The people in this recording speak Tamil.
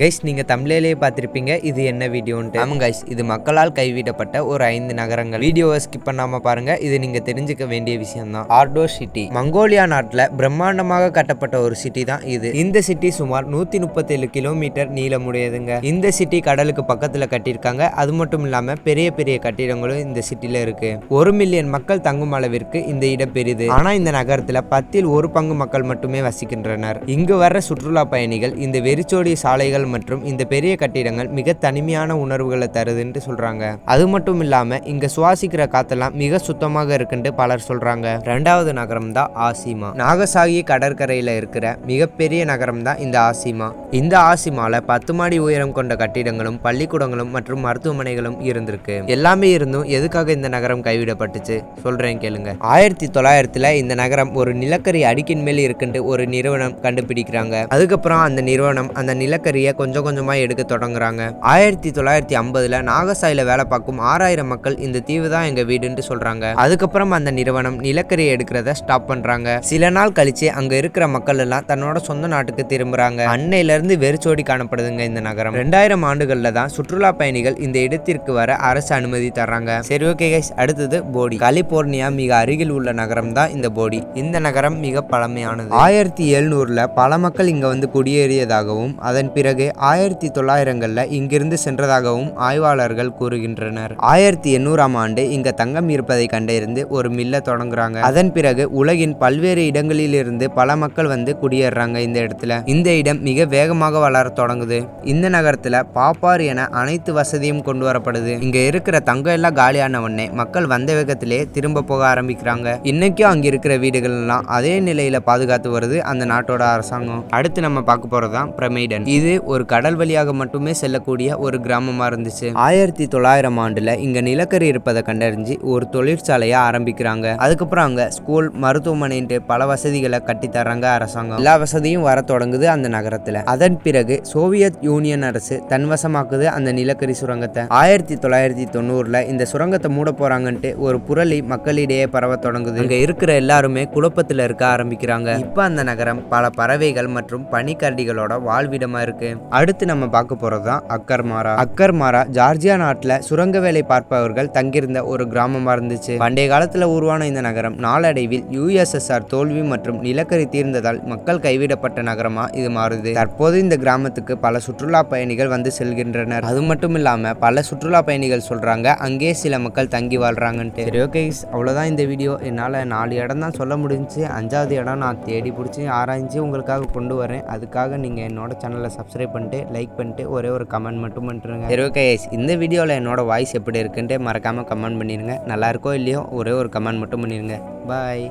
கைஸ் நீங்கள் தமிழிலேயே பார்த்துருப்பீங்க. இது என்ன வீடியோன்ட்டு. ஆமாம் கைஸ் இது மக்களால் கைவிடப்பட்ட ஒரு ஐந்து நகரங்கள். வீடியோவை ஸ்கிப் பண்ணாமல் பாருங்கள் இது நீங்கள் தெரிஞ்சுக்க வேண்டிய விஷயம்தான். ஆர்டோ சிட்டி மங்கோலியா நாட்டில் பிரம்மாண்டமாக கட்டப்பட்ட ஒரு சிட்டி தான் இது. இந்த சிட்டி சுமார் நூற்றி முப்பத்தேழு கிலோமீட்டர் நீளமுடையதுங்க. இந்த சிட்டி கடலுக்கு பக்கத்தில் கட்டியிருக்காங்க. அது மட்டும் இல்லாமல் பெரிய பெரிய கட்டிடங்களும் இந்த சிட்டியில் இருக்குது ஒரு மில்லியன் மக்கள் தங்கும் அளவிற்கு இந்த இடம் பெரிது. ஆனால் இந்த நகரத்தில் பத்தில் ஒரு பங்கு மக்கள் மட்டுமே வசிக்கின்றனர். இங்கு வர்ற சுற்றுலா பயணிகள் இந்த வெறிச்சோடி சாலைகள் மற்றும் இந்த பெரிய கட்டிடங்கள் மிக தனிமையான உணர்வுகளை தருதுன்னு சொல்றாங்க. அது மட்டும் இல்லாம இங்க சுவாசிக்கிற காத்தெல்லாம் மிக சுத்தமாக இருக்குன்னு பலர் சொல்றாங்க. ரெண்டாவது நகரம் தான் ஆசிமா. நாகசாகி கடற்கரையில இருக்கிற மிகப்பெரிய நகரம் தான் இந்த ஆசிமா. இந்த ஆசிமால பத்து மாடி உயரம் கொண்ட கட்டிடங்களும் பள்ளிக்கூடங்களும் மற்றும் மருத்துவமனைகளும் இருந்திருக்கு. எல்லாமே இருந்தும் எதுக்காக இந்த நகரம் கைவிடப்பட்டுச்சு? சொல்றேன் கேளுங்க. ஆயிரத்தி தொள்ளாயிரத்துல இந்த நகரம் ஒரு நிலக்கரி அடுக்கின் மேல் இருக்குன்ட்டு ஒரு நிறுவனம் கண்டுபிடிக்கிறாங்க. அதுக்கப்புறம் அந்த நிறுவனம் அந்த நிலக்கரியை கொஞ்சம் கொஞ்சமாக எடுக்க தொடங்குறாங்க. ஆயிரத்தி தொள்ளாயிரத்தி ஐம்பதுல நாகசாயில வேலை பார்க்கும் ஆறாயிரம் மக்கள் இந்த தீவு தான் எங்க வீடுன்ட்டு சொல்றாங்க. அதுக்கப்புறம் அந்த நிறுவனம் நிலக்கரியை எடுக்கிறத ஸ்டாப் பண்றாங்க. சில நாள் கழிச்சு அங்க இருக்கிற மக்கள் எல்லாம் தன்னோட சொந்த நாட்டுக்கு திரும்புறாங்க. அன்னையில இருந்து வெறிச்சோடி காணப்படுதுங்க இந்த நகரம். ரெண்டாயிரம் ஆண்டுகள்ல தான் சுற்றுலா பயணிகள் இந்த இடத்திற்கு வர அரசு அனுமதி தர்றாங்க. சரி ஓகே கைஸ் அடுத்தது போடி. கலிபோர்னியா மிக அருகில் உள்ள நகரம் தான் இந்த போடி. இந்த நகரம் மிக பழமையானது. ஆயிரத்தி எழுநூறுல பல மக்கள் இங்க வந்து குடியேறியதாகவும் அதன் பிறகு ஆயிரத்தி தொள்ளாயிரங்களில் இங்கிருந்து சென்றதாகவும் ஆய்வாளர்கள் கூறுகின்றனர். ஆயிரத்தி எண்ணூறாம் ஆண்டு இங்க தங்கம் இருப்பதை கண்டறிந்து ஒரு மில்ல தொடங்குறாங்க. அதன் பிறகு உலகின் பல்வேறு இடங்களிலிருந்து பல மக்கள் வந்து குடியேறாங்க இந்த இடத்துல. இந்த இடம் மிக வேகமாக வளர தொடங்குது. இந்த நகரத்துல பாப்பார் என அனைத்து வசதியும் கொண்டு வரப்படுது. இங்க இருக்கிற தங்கம் எல்லாம் காலியான உடனே மக்கள் வந்த வேகத்திலே திரும்ப போக ஆரம்பிக்கிறாங்க. இன்னைக்கும் அங்க இருக்கிற வீடுகள் எல்லாம் அதே நிலையில பாதுகாத்து வருது அந்த நாட்டோட அரசாங்கம். அடுத்து நம்ம பார்க்க போறதுதான் பிரமிடன். இது ஒரு கடல் வழியாக மட்டுமே செல்லக்கூடிய ஒரு கிராமமாக இருந்துச்சு. ஆயிரத்தி தொள்ளாயிரம் ஆண்டுல இங்க நிலக்கரி இருப்பதை கண்டறிஞ்சு ஒரு தொழிற்சாலையை ஆரம்பிக்கிறாங்க. அதுக்கப்புறம் அங்க ஸ்கூல் மருத்துவமனைன்ட்டு பல வசதிகளை கட்டி தர்றாங்க அரசாங்கம். எல்லா வசதியும் வர தொடங்குது அந்த நகரத்துல. அதன் பிறகு சோவியத் யூனியன் அரசு தன்வசமாக்குது அந்த நிலக்கரி சுரங்கத்தை. ஆயிரத்தி தொள்ளாயிரத்தி தொண்ணூறுல இந்த சுரங்கத்தை மூட போறாங்கன்ட்டு ஒரு புரளி மக்களிடையே பரவ தொடங்குது. இங்க இருக்கிற எல்லாருமே குழப்பத்துல இருக்க ஆரம்பிக்கிறாங்க. இப்ப அந்த நகரம் பல பறவைகள் மற்றும் பனிக்கரடிகளோட வாழ்விடமா இருக்கு. அடுத்து நம்ம பார்க்க போகிறது தான் அக்கர்மாரா அக்கர்மாரா ஜார்ஜியா நாட்டில் சுரங்க வேலை பார்ப்பவர்கள் தங்கியிருந்த ஒரு கிராமமாக இருந்துச்சு. பண்டைய காலத்தில் உருவான இந்த நகரம் நாளடைவில் யுஎஸ்எஸ்ஆர் தோல்வி மற்றும் நிலக்கரி தீர்ந்ததால் மக்கள் கைவிடப்பட்ட நகரமாக இது மாறுது. தற்போது இந்த கிராமத்துக்கு பல சுற்றுலா பயணிகள் வந்து செல்கின்றனர். அது மட்டும் இல்லாமல் பல சுற்றுலா பயணிகள் சொல்கிறாங்க அங்கே சில மக்கள் தங்கி வாழ்கிறாங்கன்ட்டு சரி ஓகே அவ்வளோதான் இந்த வீடியோ என்னால் நாலு இடம் தான் சொல்ல முடிஞ்சு அஞ்சாவது இடம் நான் தேடி பிடிச்சி ஆராய்ஞ்சு உங்களுக்காக கொண்டு வரேன். அதுக்காக நீங்கள் என்னோட சேனலை சப்ஸ்கிரைப் பண்ணிட்டு லைக் பண்ணிட்டு ஒரே ஒரு கமெண்ட் மட்டும் பண்ணிட்டுருங்க சரி ஓகே இந்த வீடியோவில் என்னோட வாய்ஸ் எப்படி இருக்குன்ட்டு மறக்காமல் கமெண்ட் பண்ணிடுங்க நல்லா இருக்கோ இல்லையோ ஒரே ஒரு கமெண்ட் மட்டும் பண்ணிடுங்க பாய்